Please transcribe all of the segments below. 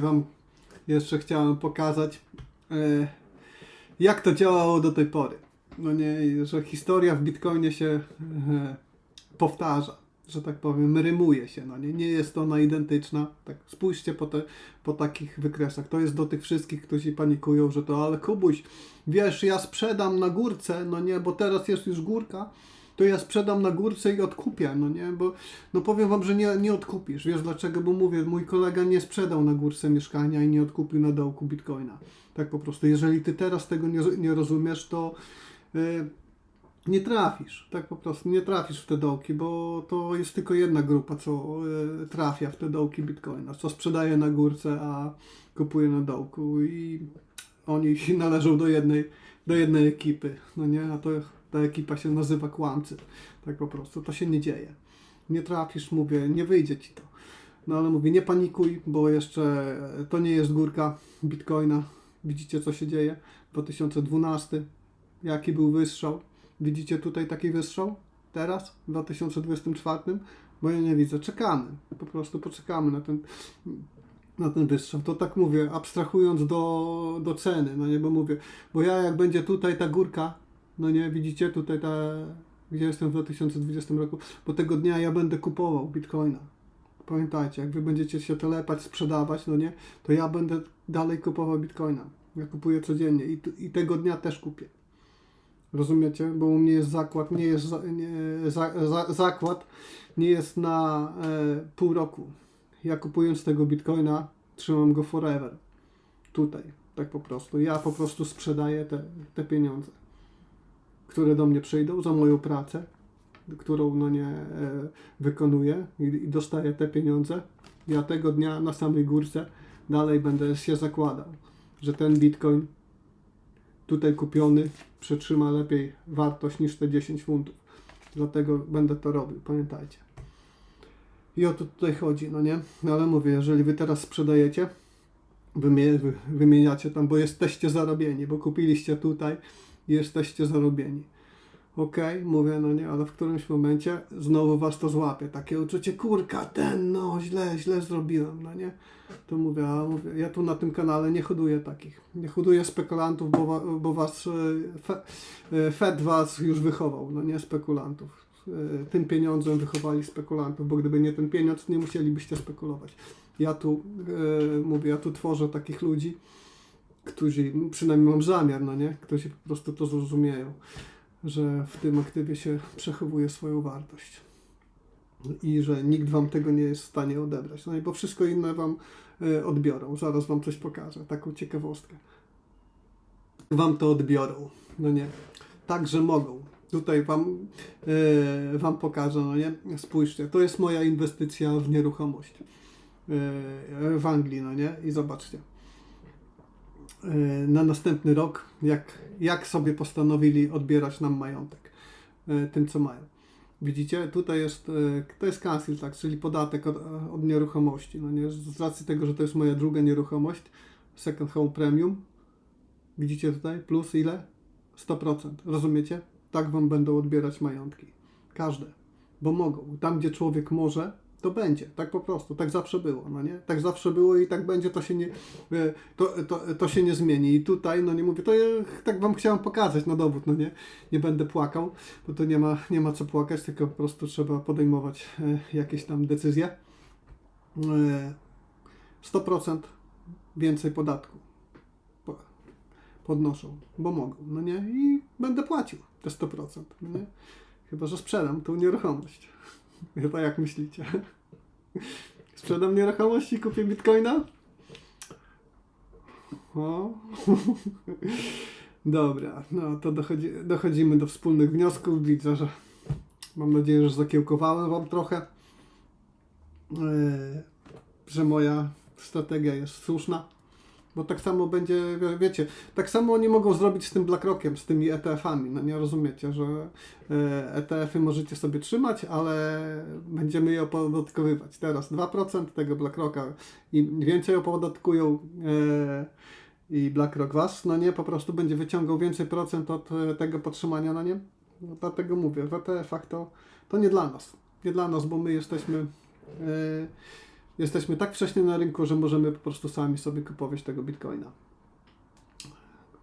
Wam jeszcze chciałem pokazać, e, jak to działało do tej pory. No nie, że historia w Bitcoinie się e, powtarza, że tak powiem, rymuje się. No nie, nie jest ona identyczna. Tak, spójrzcie po, te, po takich wykresach. To jest do tych wszystkich, którzy panikują, że to, ale Kubuś, wiesz, ja sprzedam na górce, no nie, bo teraz jest już górka, to ja sprzedam na górce i odkupię, no nie, bo no powiem wam, że nie, nie odkupisz. Wiesz dlaczego? Bo mówię, mój kolega nie sprzedał na górce mieszkania i nie odkupił na dołku bitcoina. Tak po prostu. Jeżeli ty teraz tego nie, nie rozumiesz, to y, nie trafisz. Tak po prostu. Nie trafisz w te dołki, bo to jest tylko jedna grupa, co y, trafia w te dołki bitcoina. Co sprzedaje na górce, a kupuje na dołku i oni należą do jednej, do jednej ekipy. No nie, a to ta ekipa się nazywa kłamcy. Tak po prostu. To się nie dzieje. Nie trafisz, mówię, nie wyjdzie ci to. No ale mówię, nie panikuj, bo jeszcze to nie jest górka bitcoina. Widzicie, co się dzieje? 2012. Jaki był wystrzał? Widzicie tutaj taki wystrzał? Teraz? W 2024? Bo ja nie widzę. Czekamy. Po prostu poczekamy na ten, na ten wystrzał. To tak mówię, abstrahując do, do ceny, no nie, bo mówię, bo ja jak będzie tutaj ta górka, no nie, widzicie tutaj ta, gdzie jestem w 2020 roku, bo tego dnia ja będę kupował bitcoina. Pamiętajcie, jak wy będziecie się telepać, sprzedawać, no nie, to ja będę dalej kupował bitcoina. Ja kupuję codziennie i, i tego dnia też kupię. Rozumiecie? Bo u mnie jest zakład, nie jest za, nie, za, za, zakład, nie jest na e, pół roku. Ja kupując tego bitcoina, trzymam go forever. Tutaj, tak po prostu. Ja po prostu sprzedaję te, te pieniądze, które do mnie przyjdą za moją pracę, którą no nie e, wykonuję i, i dostaję te pieniądze. Ja tego dnia na samej górce dalej będę się zakładał, że ten bitcoin tutaj kupiony przetrzyma lepiej wartość niż te 10 funtów. Dlatego będę to robił, pamiętajcie. I o to tutaj chodzi, no nie? No ale mówię, jeżeli wy teraz sprzedajecie, wymie, wy- wymieniacie tam, bo jesteście zarobieni, bo kupiliście tutaj jesteście zarobieni. Okej, mówię, no nie, ale w którymś momencie znowu was to złapie. Takie uczucie, kurka, ten, no źle, źle zrobiłem, no nie? To mówię, a mówię, ja tu na tym kanale nie hoduję takich. Nie hoduję spekulantów, bo, bo was, e, fe, e, Fed was już wychował, no nie spekulantów. E, Tym pieniądzem wychowali spekulantów, bo gdyby nie ten pieniądz, nie musielibyście spekulować. Ja tu mówię, ja tu tworzę takich ludzi, którzy, przynajmniej mam zamiar, no nie? Którzy po prostu to zrozumieją, że w tym aktywie się przechowuje swoją wartość i że nikt wam tego nie jest w stanie odebrać. No i bo wszystko inne wam e, odbiorą. Zaraz wam coś pokażę, taką ciekawostkę. Wam to odbiorą, no nie. Także mogą. Tutaj wam, e, wam pokażę, no nie. Spójrzcie, to jest moja inwestycja w nieruchomość e, w Anglii, no nie. I zobaczcie. E, na następny rok, jak, jak sobie postanowili odbierać nam majątek, e, tym co mają. Widzicie, tutaj jest, e, to jest council tax, czyli podatek od, od nieruchomości. No nie? Z racji tego, że to jest moja druga nieruchomość, second home premium, widzicie tutaj, plus ile? 100%. Rozumiecie? Tak wam będą odbierać majątki. Każde. Bo mogą. Tam, gdzie człowiek może, to będzie. Tak po prostu. Tak zawsze było, no nie? Tak zawsze było i tak będzie, to się nie, e, to, to, to się nie zmieni. I tutaj, no nie mówię, to ja tak wam chciałem pokazać na dowód, no nie? Nie będę płakał, bo to nie ma, nie ma co płakać, tylko po prostu trzeba podejmować e, jakieś tam decyzje. E, 100% więcej podatku po- podnoszą, bo mogą, no nie? I będę płacił te 100%, no nie? Chyba, że sprzedam tą nieruchomość. Chyba jak myślicie? Sprzedam nieruchomość i kupię bitcoina? O. Dobra, no to dochodzi, dochodzimy do wspólnych wniosków. Widzę, że mam nadzieję, że zakiełkowałem Wam trochę, e, że moja strategia jest słuszna. Bo tak samo będzie, wie- wiecie, tak samo oni mogą zrobić z tym BlackRockiem, z tymi ETF-ami. No nie rozumiecie, że e, ETF-y możecie sobie trzymać, ale będziemy je opodatkowywać. Teraz 2% tego BlackRocka im więcej opodatkują e, i BlackRock was, no nie, po prostu będzie wyciągał więcej procent od e, tego podtrzymania na nie. No, dlatego mówię, w ETF-ach to, to nie dla nas. Nie dla nas, bo my jesteśmy e, jesteśmy tak wcześnie na rynku, że możemy po prostu sami sobie kupować tego bitcoina.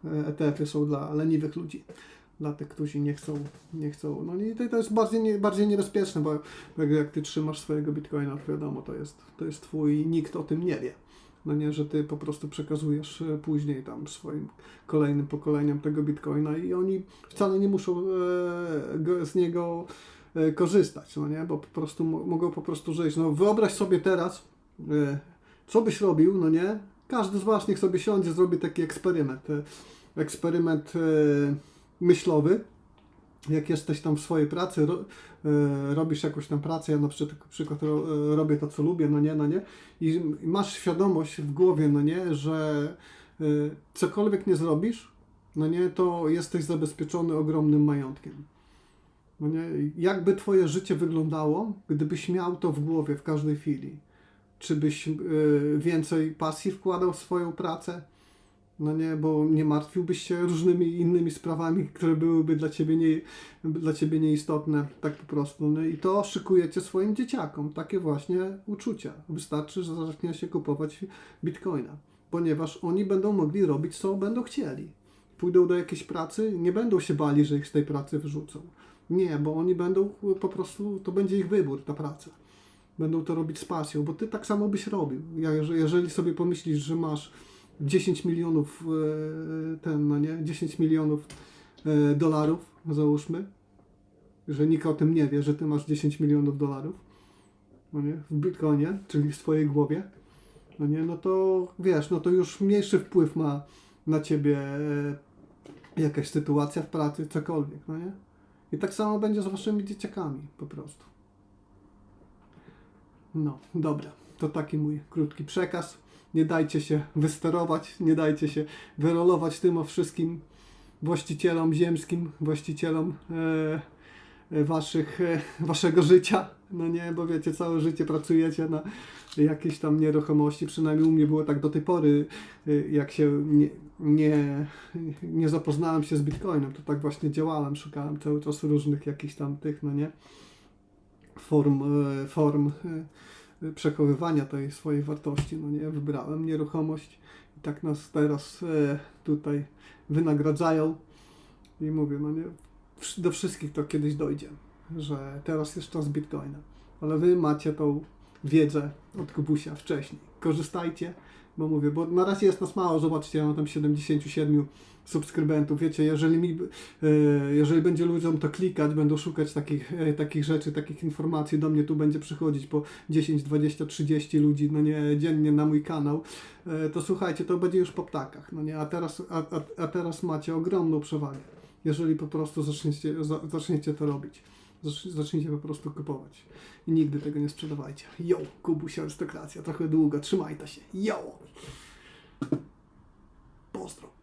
E, ETF-y są dla leniwych ludzi, dla tych, którzy nie chcą, nie chcą. No i to, to jest bardziej, nie, bardziej niebezpieczne, bo jak, ty trzymasz swojego bitcoina, to wiadomo, to jest, to jest twój nikt o tym nie wie. No nie, że ty po prostu przekazujesz e, później tam swoim kolejnym pokoleniom tego bitcoina i oni wcale nie muszą e, z niego e, korzystać, no nie, bo po prostu mo- mogą po prostu żyć. No wyobraź sobie teraz, e, co byś robił, no nie? Każdy z Was niech sobie siądzie, zrobi taki eksperyment. e, Eksperyment e, myślowy. Jak jesteś tam w swojej pracy, ro, e, robisz jakąś tam pracę, ja na przykład, przykład ro, e, robię to, co lubię, no nie, no nie, i masz świadomość w głowie, no nie, że e, cokolwiek nie zrobisz, no nie, to jesteś zabezpieczony ogromnym majątkiem. No nie, jakby twoje życie wyglądało, gdybyś miał to w głowie w każdej chwili? Czy byś y, więcej pasji wkładał w swoją pracę? No nie, bo nie martwiłbyś się różnymi innymi sprawami, które byłyby dla ciebie, nie, dla ciebie nieistotne, tak po prostu. No i to szykujecie swoim dzieciakom, takie właśnie uczucia. Wystarczy, że zacznie się kupować bitcoina, ponieważ oni będą mogli robić, co będą chcieli. Pójdą do jakiejś pracy, nie będą się bali, że ich z tej pracy wyrzucą. Nie, bo oni będą po prostu, to będzie ich wybór, ta praca będą to robić z pasją, bo ty tak samo byś robił. Jeżeli- sobie pomyślisz, że masz 10 milionów, e, ten, no nie, 10 milionów e, dolarów, załóżmy, że nikt o tym nie wie, że ty masz 10 milionów dolarów, no nie, w bitcoinie, czyli w swojej głowie, no nie, no to wiesz, no to już mniejszy wpływ ma na ciebie e, jakaś sytuacja w pracy, cokolwiek, no nie? I tak samo będzie z waszymi dzieciakami, po prostu. No, dobra. To taki mój krótki przekaz. Nie dajcie się wysterować, nie dajcie się wyrolować tym o wszystkim właścicielom ziemskim, właścicielom e, e, waszych, e, waszego życia. No nie, bo wiecie, całe życie pracujecie na jakiejś tam nieruchomości. Przynajmniej u mnie było tak do tej pory, e, jak się nie, nie, nie zapoznałem się z Bitcoinem, to tak właśnie działałem, szukałem cały czas różnych jakichś tam tych, no nie, form, e, form e, przechowywania tej swojej wartości. No nie, wybrałem nieruchomość i tak nas teraz tutaj wynagradzają i mówię, no nie, do wszystkich to kiedyś dojdzie, że teraz jest czas Bitcoina, ale wy macie tą wiedzę od Kubusia wcześniej. Korzystajcie, bo mówię, bo na razie jest nas mało, zobaczcie, ja mam tam 77 subskrybentów, wiecie, jeżeli mi, e, jeżeli będzie ludziom to klikać, będą szukać takich, e, takich rzeczy, takich informacji, do mnie tu będzie przychodzić po 10, 20, 30 ludzi, no nie, dziennie na mój kanał, e, to słuchajcie, to będzie już po ptakach, no nie, a teraz, a, a, teraz macie ogromną przewagę, jeżeli po prostu zaczniecie, za, zaczniecie to robić. Zacznijcie po prostu kupować. I nigdy tego nie sprzedawajcie. Jo, Kubuś Arystokracja, trochę długo, trzymajta się. Jo! Pozdro.